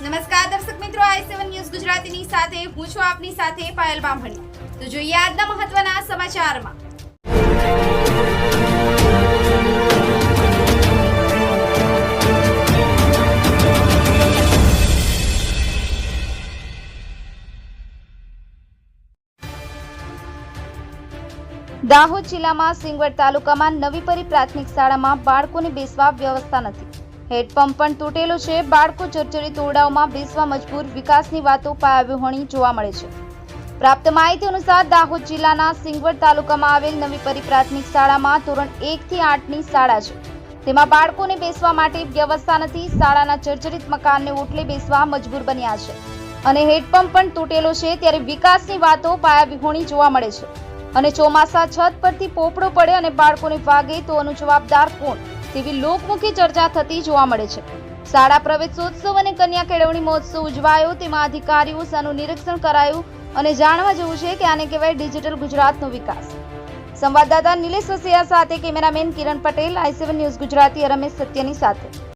નમસ્કાર દર્શક મિત્રો, આઈ સેવન ન્યૂઝ ગુજરાતીની સાથે, હું છું આપની સાથે પાયલ બામણી. તો જોઈએ આજના મહત્વના સમાચારમાં. દાહોદ જિલ્લામાં સિંગવડ તાલુકામાં નવીપરી પ્રાથમિક શાળામાં બાળકોને બેસવા વ્યવસ્થા નથી. હેડપંપ પણ તૂટેલો છે. બાળકો જર્જરિત ઓરડાઓમાં બેસવા મજબૂર વિકાસની વાતો પાયાવિહોણી જોવા મળે છે. પ્રાપ્ત માહિતી અનુસાર દાહોદ જિલ્લાના સિંગવડ તાલુકામાં આવેલ નવીપરી પ્રાથમિક શાળામાં ધોરણ એક થી આઠની શાળા છે. તેમાં બાળકોને બેસવા માટે વ્યવસ્થા નથી. શાળાના જર્જરિત મકાનને ઓટલે બેસવા મજબૂર બન્યા છે. અને હેડપંપ પણ તૂટેલો છે ત્યારે વિકાસની વાતો પાયાવિહોણી જોવા મળે છે. અને ચોમાસા છત પરથી પોપડો પડે અને બાળકોને વાગે તો આનું જવાબદાર કોણ? તેવી લોકમુખી ચર્ચા થતી જોવા મળે છે. શાળા પ્રવેશોત્સવ અને કન્યા કેળવણી મહોત્સવ ઉજવાયો, તેમાં અધિકારીઓ સાનું નિરીક્ષણ કરાયું અને જાણવા જેવું છે કે આને કહેવાય ડિજિટલ ગુજરાતનો વિકાસ. સંવાદદાતા નિલેશ સસિયા સાથે cameraman Kiran Patel, I news Gujarati, Ramesh સત્યની સાથે.